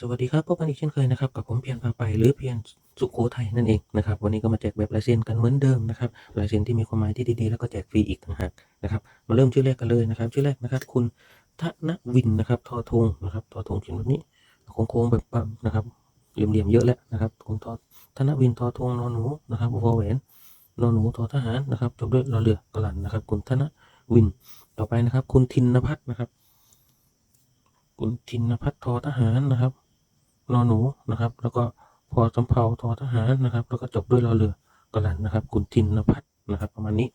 สวัสดีครับพบกันอีกเช่นเคยนะครับกับผมเพียงพาไปหรือเพียงสุขโขทัยนั่นเองนะครับวันนี้ก็มาแจกแบบลายเซ็นกันเหมือนเดิมนะครับลายเซ็นที่มีความหมายที่ดีๆแล้วก็แจกฟรีอีกต่างหากนะครับมาเริ่มชื่อแรกกันเลยนะครับ ชื่อแรกนะครับ คุณธนวินนะครับทอทงนะครับทอทงเขียนแบบนี้โค้งๆแบบนะครับเหลี่ยมๆเยอะแล้วนะครับคุณทอธนวินทอทงนอนหนูนะครับวอแหวนนอนหนูทอทหารนะครับจบด้วยรอเรือกระหลันนะครับ คุณธนวินต่อไปนะครับ คุณทินพัฒน์นะครับ คุณทินพัฒน์ทอทหารนะครับ นอนหนูนะครับ แล้วก็พอสำเภาทอทหารนะครับ แล้วก็จบด้วยรอเรือกระหลันนะครับ คุณทินพัฒน์นะครับ ประมาณนี้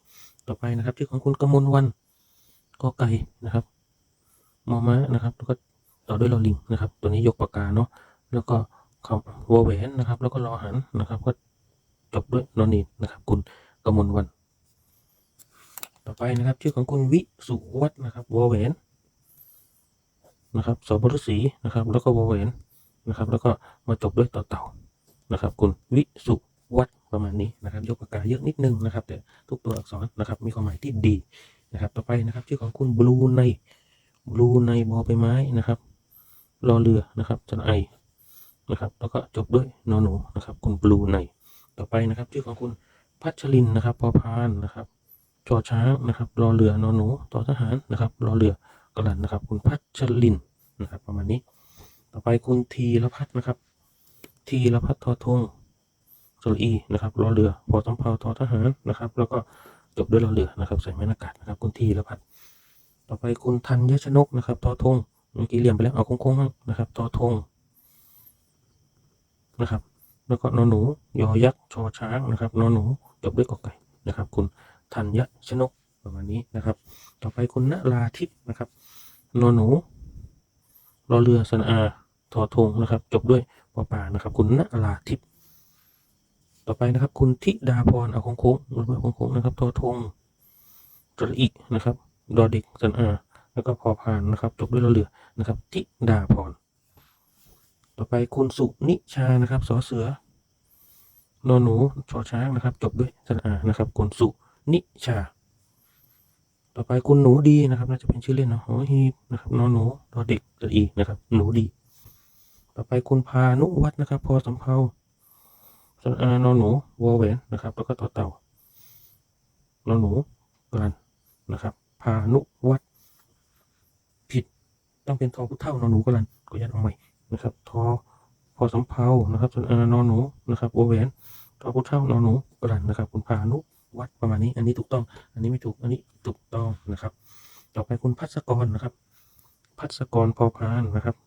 ต่อไปนะครับชื่อของคุณกมลวันกอไก่นะครับมอม้านะครับ แล้วก็ต่อด้วยรอลิงนะครับ ตัวนี้ยกปากกาเนาะแล้วก็คำวอแหวนนะครับ แล้วก็รอหันนะครับ ก็จบด้วยนอนีนนะครับ คุณกมลวัน ต่อไปนะครับ ชื่อของคุณวิสุวัฒนะครับวอแหวนนะครับสบรสีนะครับ แล้วก็วอแหวน นะครับ แล้วก็มาจบด้วยต่อเต่านะครับ คุณวิสุวัฒน์ประมาณนี้นะครับ ยกปากกาเยอะนิดนึงนะครับ แต่ทุกตัวอักษรนะครับ มีความหมายที่ดีนะครับ ต่อไปนะครับ ชื่อของคุณบลูในบลูในบอใบไม้นะครับรอเรือนะครับจันไอนะครับ แล้วก็จบด้วยนอหนูนะครับ คุณบลูในต่อไปนะครับ ชื่อของคุณพัชรินนะครับ พอพานนะครับจอช้างนะครับรอเรือนอหนูต่อทหารนะครับรอเรือกระลันนะครับ คุณพัชรินนะครับ ประมาณนี้ ต่อไปคุณทีรพัฒน์นะครับ ทีรพัฒน์ทอทงสระอีนะครับรอเรือพอสำเภาทอทหารนะครับ แล้วก็จบด้วยรอเรือนะครับ ใส่ไม้หน้ากาศนะครับ คุณทีรพัฒน์ต่อไปคุณธัญชนกนะครับทอทงเมื่อกี้เรียนไปแล้วเอาโค้งๆนะครับทอทงนะครับ แล้วก็นอหนูยอยักษ์ชอช้างนะครับนอหนูจบด้วยกอไก่นะครับ คุณธัญชนกประมาณนี้นะครับ ต่อไปคุณณราทิพย์นะครับนอหนูรอเรือสนอา ทอทงนะครับ จบด้วยปอป่านะครับ คุณณราทิพย์ต่อไปนะครับ คุณธิดาพรเอาคงโค้งๆรวยโค้งโค้งนะครับทอทงจระอินะครับ ดอเด็กสนอาแล้วก็พอพานนะครับ จบด้วยรอเรือนะครับ ธิดาพรต่อไปคุณสุนิชานะครับสอเสือนอนหนูชอช้างนะครับ จบด้วยสนอานะครับ คุณสุนิชา ต่อไปคุณหนูดีนะครับ น่าจะเป็นชื่อเล่นเนาะหอฮีบนะครับนอนหนูดอเด็กจะอีนะครับ หนูดี ต่อไปคุณพานุวัฒนะครับ พอสำเภาสนอานอนหนูวอแหวนนะครับ แล้วก็ต่อเต่านอนหนูกันนะครับ พานุวัฒผิดต้องเป็นทอผู้เท่านอนหนูกันก็ยัดเอาใหม่นะครับทอพอสำเภานะครับสนอานอนหนูนะครับวอแหวนทอผู้เท่านอนหนูกันนะครับ คุณพานุวัฒน์ประมาณนี้ อันนี้ถูกต้อง อันนี้ไม่ถูก อันนี้ถูกต้องนะครับ ต่อไปคุณพัศกรนะครับ พัศกรพอพานนะครับ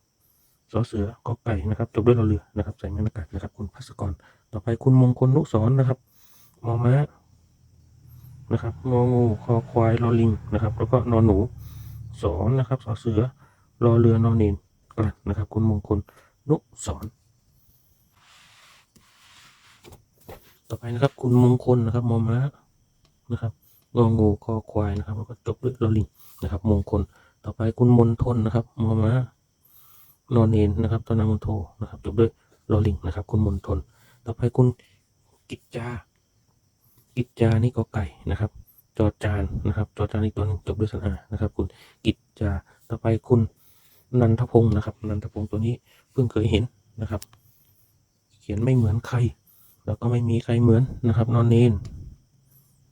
สอเสือกอไก่นะครับจบด้วยรอเรือนะครับ ใส่ไม้หน้ากาศนะครับ คุณพัศกร ต่อไปคุณมงคลนุสรณ์นะครับมอม้านะครับงองูคอควายรอลิงนะครับ แล้วก็นอนหนูสอนนะครับสอเสือรอเรือนอนเนนกลัดนะครับ คุณมงคลนุสรณ์ต่อไปนะครับ คุณมงคลนะครับมอม้านะครับงองูคอควายนะครับ แล้วก็จบด้วยรอลิงนะครับ มงคล ต่อไปคุณมนทนนะครับมอม้า นอนเนนนะครับตอนนามนโทนะครับจบด้วยรอลิงนะครับคุณมนทน ต่อไปคุณกิจจา กิจจานี่ก็ไก่นะครับ จอจานนะครับ จอจานอีกตัวนึงจบด้วยสระอานะครับ คุณกิจจา ต่อไปคุณนันทพงศ์นะครับ นันทพงศ์ตัวนี้เพิ่งเคยเห็นนะครับ เขียนไม่เหมือนใคร แล้วก็ไม่มีใครเหมือนนะครับ นอนเนน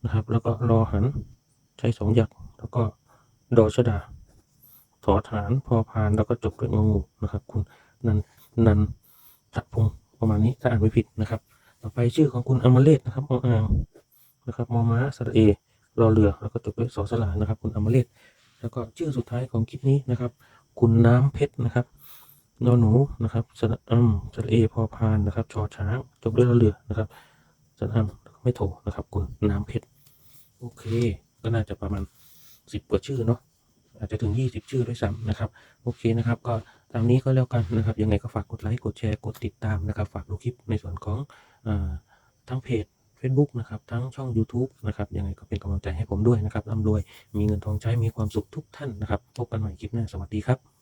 นะครับ แล้วก็รอหันใช้สองหยัก แล้วก็ดอชดา ถอฐาน พอพาน แล้วก็จบด้วยงงูนะครับ คุณนันนันทพงประมาณนี้ถ้าอ่านไม่ผิดนะครับ ต่อไปชื่อของคุณอมเลศนะครับมออ่างนะครับมอม้าสระเอรอเรือแล้วก็จบด้วยสอสลานะครับ คุณอมเลศแล้วก็ชื่อสุดท้ายของคลิปนี้นะครับ คุณน้ำเพชรนะครับนอหนูนะครับสระอัมสระเอพอพานนะครับชอช้างจบด้วยรอเรือนะครับสระอัมไม่โถนะครับ คุณน้ำเพชรโอเค ก็น่าจะประมาณสิบกว่าชื่อเนาะ อาจจะถึง 20 ชื่อด้วยซ้ำนะครับ โอเคนะครับ ก็ตามนี้ก็แล้วกันนะครับ ยังไงก็ฝากกดไลค์ กดแชร์ กดติดตามนะครับ ฝากดูคลิปในส่วนของอทั้งเพจ Facebook นะครับ ทั้งช่อง YouTube นะครับ ยังไงก็เป็นกำลังใจให้ผมด้วยนะครับร่ำรวย มีเงินทองใช้ มีความสุขทุกท่านนะครับ พบกันใหม่คลิปหน้า สวัสดีครับ